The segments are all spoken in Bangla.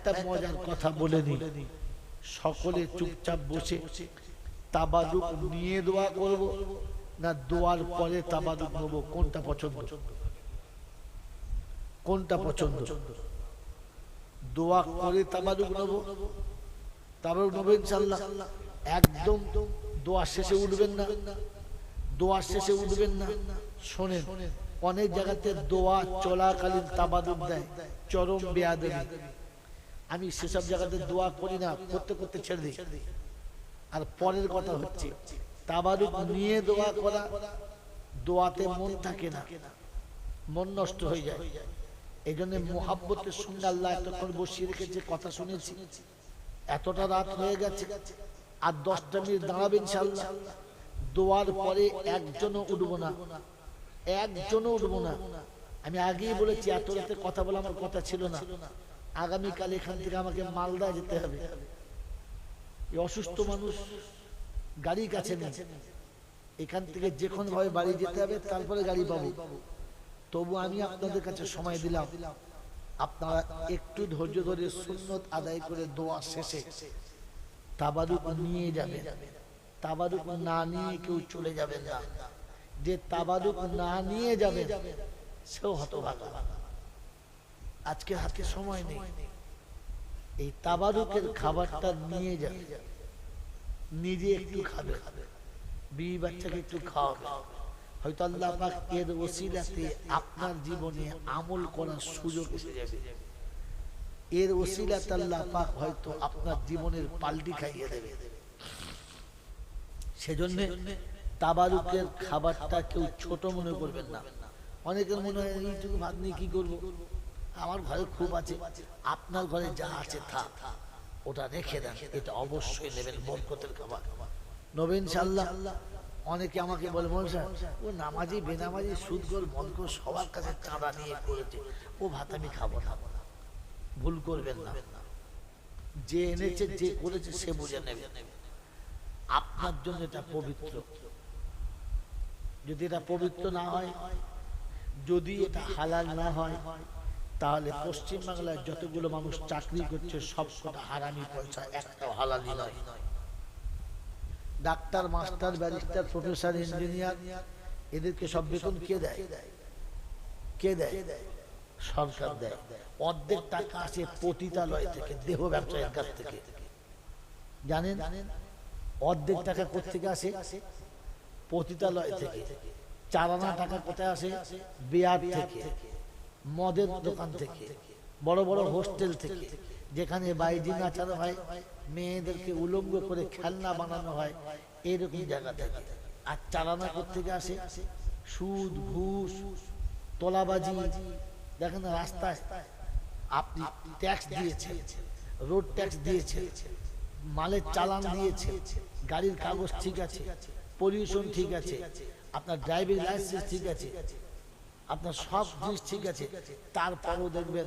একটা মজার কথা বলে নি সকলে চুপচাপ বসে তাবাদুক নিয়ে দোয়া করব না দোয়ার পরে তাবাদুক নেব? কোনটা পছন্দ? কোনটা পছন্দ? দোয়া করে তাবাদুক নেব। তাবাদুক নেব ইনশাল্লাহ একদম দোয়া শেষে উঠবেন না। দোয়া শেষে উঠবেন না। শোনেন, অনেক জায়গাতে দোয়া চলাকালীন তাবাদুক দেয়। চরম বেয়াদবি। আমি সেসব জায়গাতে দোয়া করি না, করতে করতে ছেড়ে দিই। আর পরের কথা হচ্ছে, তাবারুক নিয়ে দোয়া করা, দোয়াতে মন থাকে না। মন নষ্ট হয়ে যায়। এই জন্য মোহাব্বতের সঙ্গে আল্লাহ এতক্ষণ বসিয়ে রেখেছে, কথা শুনেছি। এতটা রাত হয়ে গেছে, আর দশটা মিনিট দাঁড়াবে ইনশাল্লাহ দোয়ার পরে একজনও উঠবো না। একজনও উঠবো না। আমি আগেই বলেছি, এত রাতে কথা বলে আমার কথা ছিল না। আগামীকাল এখান থেকে আমাকে মালদা যেতে হবে। এই অসুস্থ মানুষ গাড়ি কাছে নেই। এখান থেকে যে ভাবে বাড়ি যেতে হবে, তারপরে গাড়ি পাবো। তবু আমি আপনাদের কাছে সময় দিলাম। আপনারা একটু ধৈর্য ধরে সুন্নত আদায় করে দোয়া শেষে তাবারুক নিয়ে যাবেন। তাবারুক না নিয়ে কেউ চলে যাবেন না। যে তাবারুক না নিয়ে যাবেন, সেও হতভাগা। আজকে হাতে সময় নেই। এই তাবারুকের খাবারটা নিয়ে যাবে। নিজে একটু খাবে। বিবি বাচ্চাকে একটু খাওয়াবে। হয়তো আল্লাহ পাক এর ওসিলাতে আপনার জীবনে আমল করার সুযোগ এসে যাবে। এর ওসিলাতে আল্লাহ পাক হয়তো আপনার জীবনের পাল্টি খাইয়ে দেবে। সেজন্য তাবারুকের খাবারটা কেউ ছোট মনে করবেন না। অনেকের মনে হয়, এইটুকু ভাত নিয়ে কি করব? আমার ঘরে খুব আছে, আপনার ঘরে যা আছে থা ওটা রেখে দেন, এটা অবশ্যই নেবেন, বরকতের খাবার। নবীন সাল্লাহ, অনেকে আমাকে বলে মনসা ও নামাজি, বেনামাজি সুদগর মনকর সবার কাছে চাঁদা নিয়ে করেছে। ও ভাত আমি খাব না। ভুল করবেন না। যে এনেছে, যে করেছে, সে বুঝে নেবে। আপনার জন্য এটা পবিত্র। যদি এটা পবিত্র না হয়, যদি এটা হালাল না হয় তাহলে পশ্চিমবাংলায় যতগুলো মানুষ চাকরি করছে, সব কটা হারামি পয়সা, একটাও হালালি নয়। Doctor, master, barrister, professor, engineer, এদেরকে সব বেতন কে দেয়? কে দেয়? সরকার দেয়। অর্ধেক টাকা আসে পতিতালয় থেকে, দেহ ব্যবসায়ের কাছ থেকে। জানেন? অর্ধেক টাকা কোথেকে আসে? পতিতালয় থেকে। চালানা টাকা কোথায় আসে? বেয়ার থেকে। মদের দোকান থেকে, বড় বড় হোস্টেল থেকে, যেখানে বাইজি নাচানো হয়, মেয়েদেরকে উলঙ্গ করে খেলনা বানানো হয়, এরকম জায়গা থেকে। আর চালানা থেকে আসে সুদ, ঘুষ, তোলাবাজি। দেখেন রাস্তায় আপনি ট্যাক্স দিয়েছেন রোড ট্যাক্স দিয়েছেন, মালের চালান দিয়েছে গাড়ির কাগজ ঠিক আছে পলিউশন ঠিক আছে, আপনার ড্রাইভিং লাইসেন্স ঠিক আছে আপনার সব জিনিস ঠিক আছে। তারপরেও দেখবেন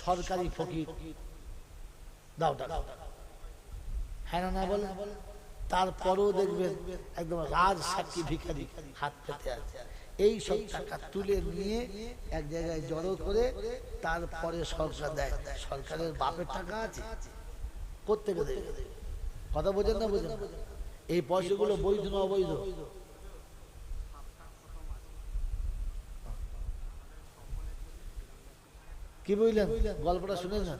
সরকারি ফকির। দাও টাকা হ্যাঁ না বলে তারপরেও দেখবেন একদম রাজ সাক্ষী ভিখারি হাত পেতে আছে। এই সব টাকা তুলে নিয়ে এক জায়গায় জড়ো করে তারপরে সরকার দেয়। সরকারের বাপের টাকা আছে। দেবে। কথা বোঝেন না বোঝেন এই পয়সাগুলো বৈধ না অবৈধ? কি বুঝলেন গল্পটা শুনে না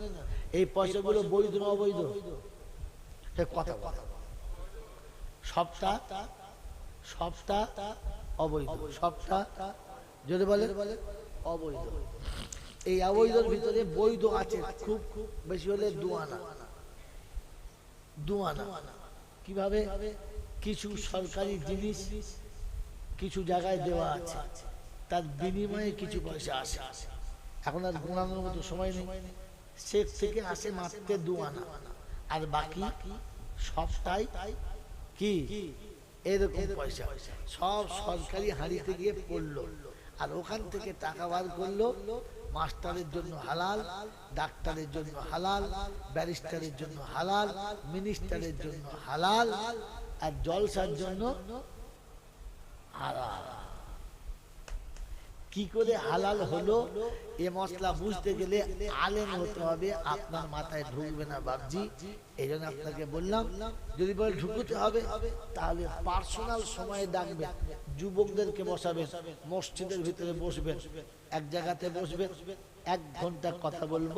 এই পয়সাগুলো বৈধ না অবৈধ? কথা সবটা সবটা অবৈধ। সবটা যদি বলে, অবৈধ। এই অবৈধর ভিতরে বৈধ আছে খুব খুব বেশি হলে দুয়ানা। দুয়ানা। কীভাবে? কিছু সরকারি জিনিস কিছু জায়গায় দেওয়া আছে। তার বিনিময়ে কিছু পয়সা আসে। এখন আর গোনানোর মতো সময় নেই। সে থেকে আসে মাত্র আনা আর বাকি সবটাই কি? এরকম পয়সা। সব সরকারি হাঁড়িতে গিয়ে পড়ল। আর ওখান থেকে টাকা বার করল মাস্টারের জন্য হালাল, ডাক্তারের জন্য হালাল, ব্যারিস্টারের জন্য হালাল, মিনিস্টারের জন্য হালাল, আর জলসার জন্য হালাল। কি করে হালাল হলো, এ মশলা বুঝতে গেলে আলেম হতে হবে, আপনার মাথায় ঢুকবে না বাবজি এই জন্য আপনাকে বললাম, যদি বলে ঢুকুতে হবে, তাহলে পার্সোনাল সময়ে ডাকবেন, যুবকদেরকে বসাবেন, মসজিদের ভিতরে বসবেন, এক জায়গাতে বসবেন, এক ঘণ্টা কথা বলব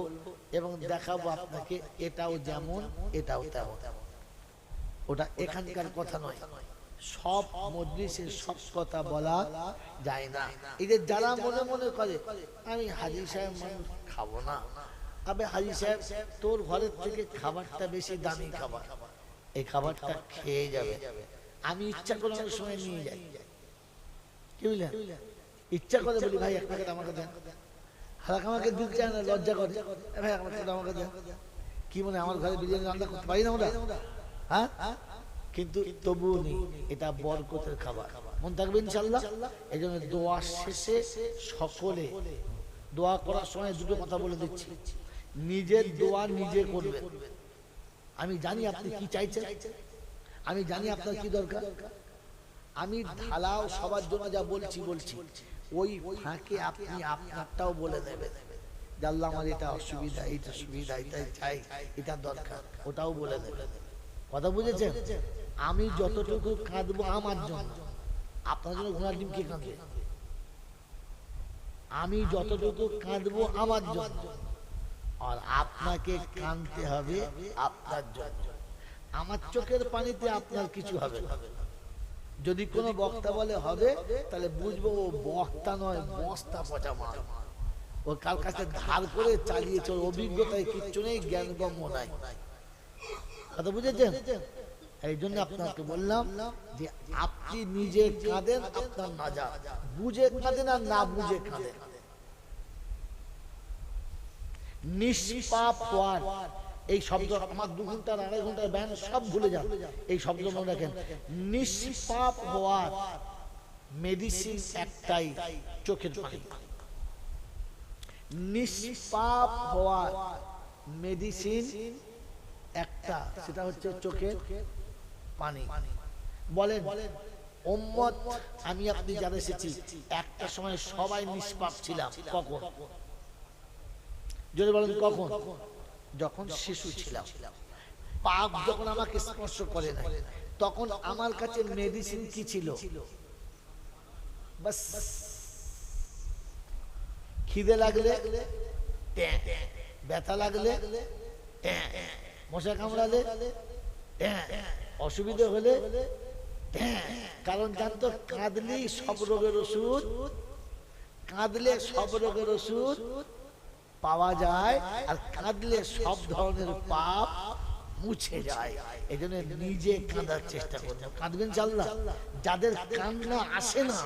এবং দেখাবো আপনাকে এটাও যেমন, এটাও তেমন। ওটা এখানকার কথা নয়। সব মজলিসে সব কথা বলা যায় না। যে যারা মনে মনে করে, আমি হাজি সাহেব মানুষ, খাব না। আবে হাজি সাহেব, তোর ঘরের থেকে খাবারটা বেশি দামি খাবার। এই খাবারটা খেয়ে যাবে। আমি ইচ্ছা করে অনেক সময় নিয়ে যাই। কি বুঝলেন ইচ্ছা করে বলি, ভাই, এক প্যাকেট আমাকে দেন। হালাক আমাকে দিতে চায় না, লজ্জা করে। ভাই আমাকে আমাকে দেন। কি মনে আমার ঘরে বিরিয়ানি রান্না করতে পারি না আমরা? হ্যাঁ? কিন্তু তবুও নেই। এটা বরকতের খাবার। মন থাকবে ইনশাল্লাহ এই জন্য দোয়া শেষে সকলে দোয়া করার সময় দুটো কথা বলে দিচ্ছি। নিজের দোয়া নিজে করবেন। আমি জানি আপনি কি চাইছেন। আমি জানি আপনার কি দরকার। আমি ঢালাও সবার জন্য যা বলছি বলছি। ওই ফাঁকে আপনি আপনারটাও বলে দেবেন। আল্লাহ আমার এটা অসুবিধা, এটা সুবিধা, এটা চাই, এটা দরকার। ওটাও বলে দেবেন। কথা বুঝেছেন? আমি যতটুকু কাঁদবো আমার জন্য। আপনার জন্য ঘোড়ার ডিম কে কাঁদবে আমি যতটুকু কাঁদবো আমার জন্য। আর আপনাকে কাঁদতে হবে আপনার জন্য। আমার চোখের পানিতে আপনার কিছু হবে না। যদি কোনো বক্তা বলে হবে, তাহলে বুঝব ও বক্তা নয়, বস্তা পচা মাল। ও কার কাছে ধার করে চালিয়েছে অভিজ্ঞতায় কিচ্ছু নেই, জ্ঞানগম্য নাই। কথা বুঝেছেন? এই জন্য আপনাকে বললাম যে আপনি নিজে কাঁদেন আপনার বুঝে কাঁদেন আর না বুঝে কাঁদেন। নিষ্পাপ হওয়ার এই শব্দ আমার দু আড়াই ঘণ্টার ব্যান সব ভুলে যান। এই শব্দ মনে রাখেন। নিষ্পাপ হওয়ার মেডিসিন একটাই চোখের পানি। নিষ্পাপ হওয়ার মেডিসিন একটা সেটা হচ্ছে চোখের পানি। বলেন ওম্মত আমি আপনি যারা এসেছি, একটা সময় সবাই নিষ্পাপ ছিলাম। কখন? যদি বলেন কখন? যখন শিশু ছিলাম। পাপ যখন আমাকে স্পর্শ করে নাই, তখন আমার কাছে মেডিসিন কি ছিল? বাস। খিদে লাগলে ব্যথা লাগলে মশা কামড়ালে অসুবিধে হলে কারণ জানতো কাঁদলেই সব রোগের ওষুধ, কাঁদলে সব রোগের ওষুধ পাওয়া যায়, আর কাঁদলে সব ধরনের পাপ মুছে যায়। এই জন্য নিজে কাঁদার চেষ্টা করবেন কাঁদবেন চাল্লা যাদের কান্না আসে না,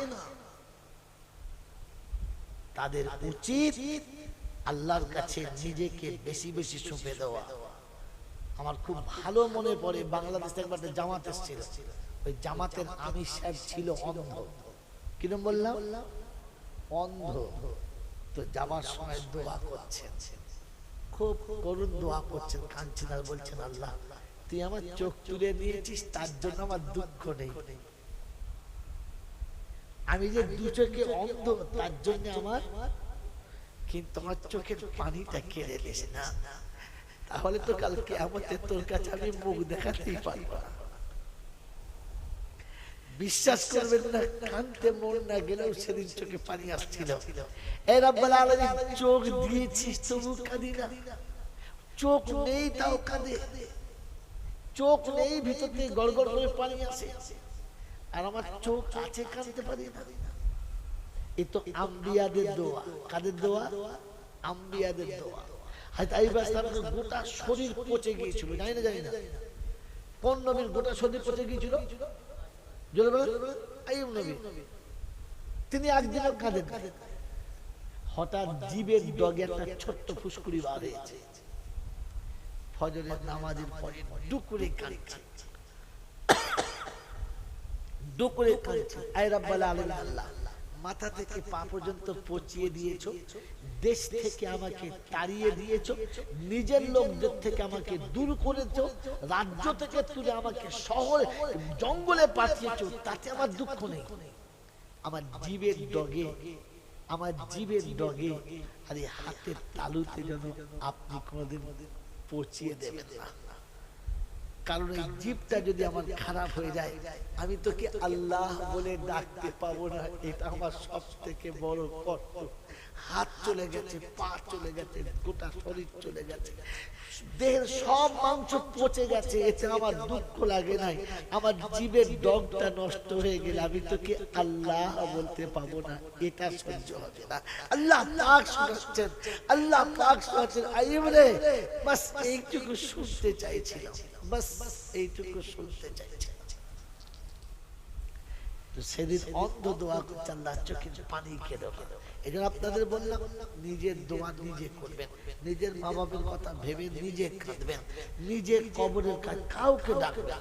তাদের উচিত আল্লাহর কাছে নিজেকে বেশি বেশি সঁপে দেওয়া। আমার খুব ভালো মনে পড়ে বাংলাদেশ একবার জামাত এসেছিল। ওই জামাতের আমি সাহেব ছিল অন্ধ। কিরম বললাম? অন্ধ। তো যাবার সময় দোয়া করছেন। খুব করুণ দোয়া করছেন, কাঁদছেন আর বলছেন, আল্লাহ, তুই আমার চোখ তুলে নিয়েছিস তার জন্য আমার দুঃখ নেই। আমি যে দু চোখে অন্ধ, তার জন্য আমার, কিন্তু আমার চোখের পানিটা কেড়ে নিস না। তাহলে তো কালকে আমাদের তোর কাছে আমি মুখ দেখাতেই পারব। না বিশ্বাস করবেন না কানতে মন না গেলেও সেদিন চোখে পানি আসছিল। এ রাব্বাল আলামিন চোখ দিয়েছিস তবু কাঁদি না। চোখ নেই তাও কাঁদে। চোখ নেই ভিতর থেকে গড়গড় করে পানি আসে। আর আমার চোখ আছে কাঁদতে পারি না। এ তো আম্বিয়াদের দোয়া? কাদের দোয়া? আম্বিয়াদের দোয়া। গোটা শরীর পচে গিয়েছিল, জানি না জানি না। কোন নবীর গোটা শরীর পচে গিয়েছিল। তিনি একদিনও কাঁদেন হঠাৎ জীবের ডগে একটা ছোট্ট ফুসকুড়ি বার হয়েছে। ফজরের নামাজের পরে ডুকুরে কাঁদছে। ডুকুরে কাঁদছে। আয় রাব্বাল আল্লাহ। মাথা থেকে পা পর্যন্ত পচিয়ে দিয়েছ, দেশ থেকে আমাকে তাড়িয়ে দিয়েছ, নিজের লোকদের থেকে আমাকে দূর করেছ, রাজ্য থেকে তুলে আমাকে শহরে, জঙ্গলে পাঠিয়েছো, তাতে আমার দুঃখ নেই। আমার জীবের ডগে, আমার জীবের ডগে, আর হাতের তালুতে যেন আপনি কোনোদিন পচিয়ে দেবেন না। কারণ এই জীবটা যদি আমার খারাপ হয়ে যায়, আমি তোকে আল্লাহ বলে ডাকতে পাবো না। এটা আমার সব থেকে বড় কষ্ট। হাত চলে গেছে, পা চলে গেছে, গোটা শরীর চলে গেছে। দেহের সব মাংস পচে গেছে, এতে আমার দুঃখ লাগে নাই। আমার জীবের ডগটা নষ্ট হয়ে গেলে আমি তোকে আল্লাহ বলতে পাবো না। এটা সহ্য হবে না। আল্লাহ পাক শোনাচ্ছেন, আল্লাহ পাক শোনাচ্ছেন। আইব রে, বাস এইটুকু শুনতে চাইছিলাম। বাস এইটুকু শুনতে সেদিন অন্ধ দোয়া করছে আল্লাহ চোখে পানি খেলো এই জন্য আপনাদের বললাম নিজের দোয়া নিজে করবেন। নিজের মা বাবার কথা ভেবে নিজে কাঁদবেন। নিজের কবরের কাজ কাউকে ডাকবেন।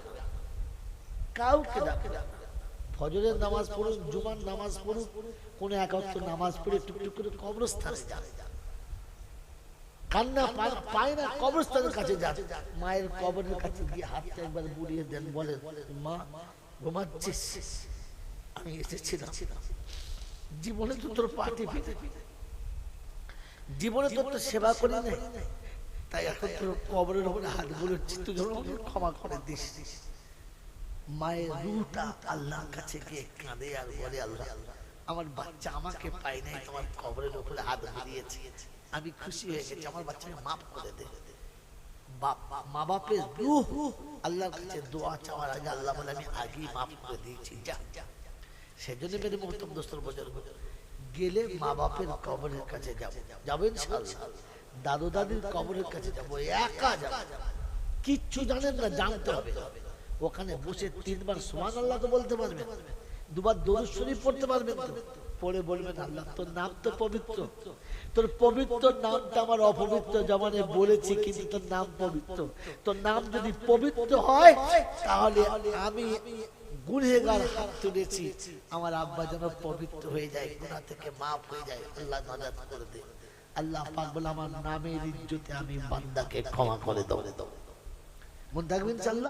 কাউকে ডাকবেন। ফজরের নামাজ পড়ুন জুমার নামাজ পড়ুন কোন একাত্তর নামাজ পড়ে টুকটুক করে কবরস্থানে যান। কান্না পায় না কবরস্থানের কাছে যান মায়ের কবরের কাছে গিয়ে হাতটা একবার বুড়িয়ে দেন বলেন মা ঘুমাচ্ছিস? আমি এসেছিলাম। জীবনে তো তোর পাটি ফিরে জীবনে তোর তো সেবা করি নাই। তাই এখন তোর কবরের উপরে হাত বুলোচ্ছি তুই ক্ষমা করে দিস। মায়ের রুটা আল্লাহর কাছে গিয়ে কাঁদে আর বলে আল্লাহ আমার বাচ্চা আমাকে পাই নাই তোমার কবরের উপরে হাত বুলিয়েছে। আমি খুশি হয়ে গেছি, আমার বাচ্চাকে মাফ করে দে। মা বাপের রুহ আল্লাহর কাছে দোয়া চাওয়ার আগে আল্লাহ বলে, আমি আগেই মাফ করে দিয়েছি, যা। মেরে গেলে মা বাপের কবরের কাছে যাব। যাব দাদু দাদির কবরের কাছে যাব, একা কিচ্ছু জানেন না, জানতে হবে। ওখানে বসে তিনবার সুমান আল্লাহ তো বলতে পারবেন। দুবার দরুদ শরীফ পড়তে পারবেন তো। পড়ে বলবেন আল্লাহ, তোর নাম তো পবিত্র। তোর পবিত্র নামটা আমার অপবিত্র জমানে বলেছি, কিন্তু তোর নাম পবিত্র। তোর নাম যদি পবিত্র হয়, তাহলে আমি গুনহেগার হাত তুলেছি। আমার আব্বা যেন পবিত্র হয়ে যায়, গুনাহ থেকে মাফ হয়ে যায়। আল্লাহ নাজাত করে দে। আল্লাহ পাক বলে, আমার নামের ইজ্জতে আমি বান্দাকে ক্ষমা করে দেবো। মন থাকবেন চাল্লা